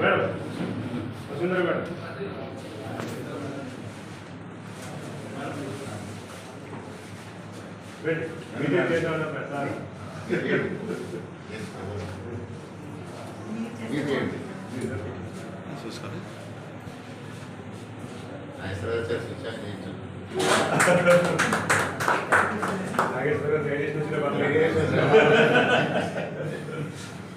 Madam Vasundhara madam చూసుకోండి. Nageswara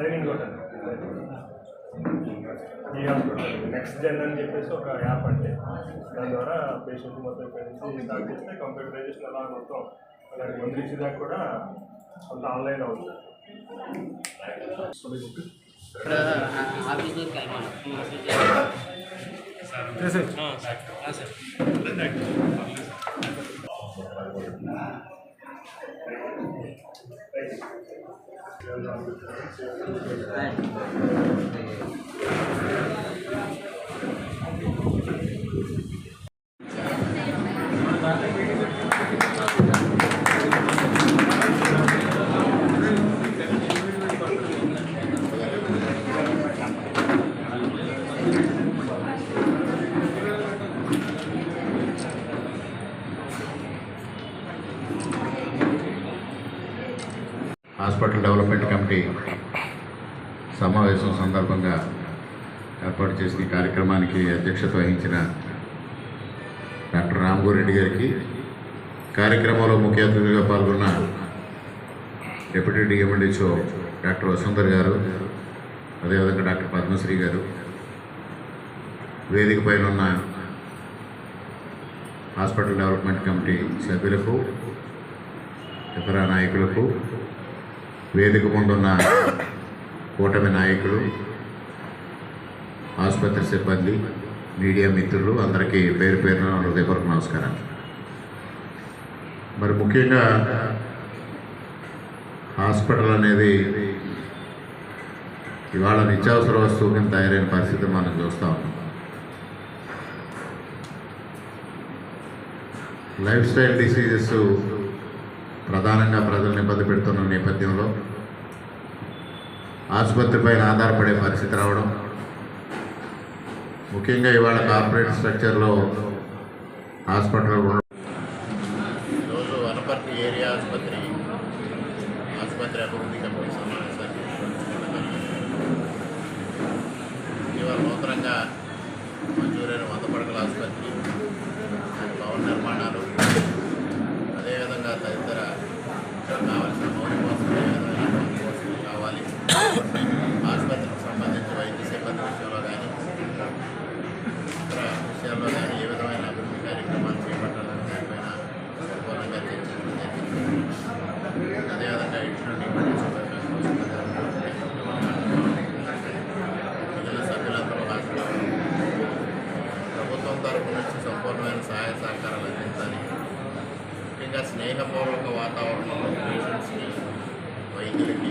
signing కొట్టండి ఈ హాస్పిటల్ నెక్స్ట్ జన్ అని చెప్పేసి ఒక యాప్ అంటే దాని ద్వారా పేషెంట్ మొత్తం ఇక్కడ నుంచి స్టార్ట్ చేస్తే కంప్యూటరైజేషన్ అలా మొత్తం అలాగే మందులు ఇచ్చేదాకా కూడా అంత ఆన్లైన్ అవుతుంది. ఇక్కడ sir Đây. Hospital development committee సమావేశం సందర్భంగా ఏర్పాటు చేసిన కార్యక్రమానికి అధ్యక్షత వహించిన డాక్టర్ రామగోరెడ్డి గారికి కార్యక్రమంలో ముఖ్య అతిథిగా పాల్గొన్న డిప్యూటీ డిఎండిచో డాక్టర్ వసుంధర్ గారు అదేవిధంగా డాక్టర్ పద్మశ్రీ గారు వేదిక పైన ఉన్న హాస్పిటల్ డెవలప్మెంట్ కమిటీ సభ్యులకు ఇతర నాయకులకు వేదిక ముందున్న కూటమి నాయకులు ఆసుపత్రి సిబ్బంది మీడియా మిత్రులు అందరికీ పేరు పేరున హృదయపూర్వక నమస్కారం మరి ముఖ్యంగా హాస్పిటల్ అనేది ఇవాళ నిత్యావసర వస్తువు కింద తయారైన పరిస్థితి మనం చూస్తూ ఉన్నాం. లైఫ్ స్టైల్ డిసీజెస్ ప్రధానంగా ప్రజలను ఇబ్బంది పెడుతున్న నేపథ్యంలో ఆసుపత్రిపైన ఆధారపడే పరిస్థితి రావడం ముఖ్యంగా ఇవాళ కార్పొరేట్ స్ట్రక్చర్లో హాస్పిటల్ ఉండడం. ఈరోజు వనపర్తి ఏరియా ఆసుపత్రి ఆసుపత్రి అభివృద్ధి కమిటీ సమావేశాన్ని ఇవాళ నూతనంగా మంజూరైన వంద పడకల ఆసుపత్రి భవన నిర్మాణాలు అదేవిధంగా తదితర కావాల్సిన మౌలిక వసతులు ఏ విధమైన మౌలిక వసతులు కావాలి ఆసుపత్రికి సంబంధించి వైద్య సిబ్బంది విషయంలో కానీ ఇతర విషయాల్లో కానీ ఏ విధమైన అభివృద్ధి కార్యక్రమాలు చేపట్టాలని దానిపైన సంపూర్ణంగా చర్చించడం జరిగింది అదేవిధంగా ఇటువంటి మిగిలిన సభ్యులందరూ హాజరు ప్రభుత్వం తరపు నుంచి సంపూర్ణమైన సహాయ సహకారాలు అందించాలి ముఖ్యంగా స్నేహపూర్వక వాతావరణంలో పేషెంట్స్కి వైద్యులకి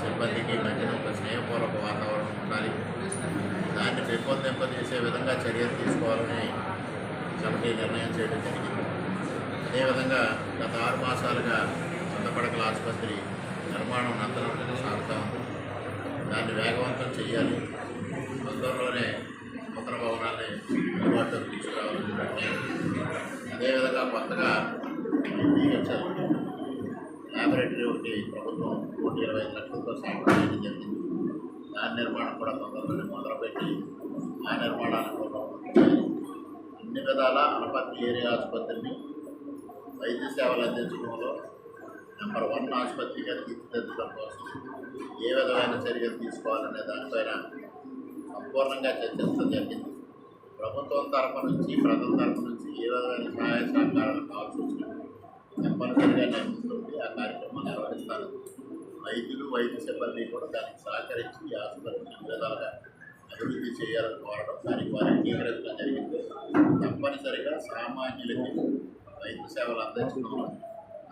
సిబ్బందికి మధ్యన ఒక స్నేహపూర్వక వాతావరణం ఉండాలి. దాన్ని పెంపొందింపజేసే విధంగా చర్యలు తీసుకోవాలని కమిటీ నిర్ణయం చేయడం జరిగింది. అదేవిధంగా గత ఆరు మాసాలుగా సొంతపడకల ఆసుపత్రి నిర్మాణం నంతరం సాగుతూ ఉంది. దాన్ని వేగవంతం చేయాలి. తొందరలోనే నూతన భవనాన్ని అందుబాటులోకి తీసుకురావాలని అదేవిధంగా కొత్తగా ల్యాబొరేటరీ ఒకటి ప్రభుత్వం కోటి ఇరవై ఐదు లక్షలతో శాంక్షన్ చేయడం జరిగింది. దాని నిర్మాణం కూడా తొందరలోనే మొదలుపెట్టి ఆ నిర్మాణాన్ని కూడా అన్ని విధాల అనపర్తి ఏరియా ఆసుపత్రిని వైద్య సేవలు అందించడంలో నెంబర్ వన్ ఆసుపత్రిగా తీర్చిదిద్దడం కోసం ఏ విధమైన చర్యలు తీసుకోవాలనే దానిపైన సంపూర్ణంగా చర్చించడం జరిగింది. ప్రభుత్వం తరపు నుంచి ప్రజల తరపు నుంచి ఏ విధమైన సహాయ సహకారాలు కావచ్చు తప్పనిసరిగా నేను ఆ కార్యక్రమం నిర్వహిస్తాను వైద్యులు వైద్య సిబ్బంది కూడా దానికి సహకరించి ఈ ఆసుపత్రిని విధాలుగా అభివృద్ధి చేయాలని కోరడం దానికి వారి అంగీకరించడం జరిగింది. తప్పనిసరిగా సామాన్యులకి వైద్య సేవలు అందించడంలో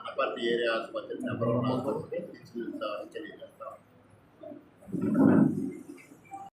అనపర్తి ఏరియా ఆసుపత్రి నెంబర్ వన్ ఆసుపత్రి తీర్చిదిద్దామని తెలియజేస్తాం.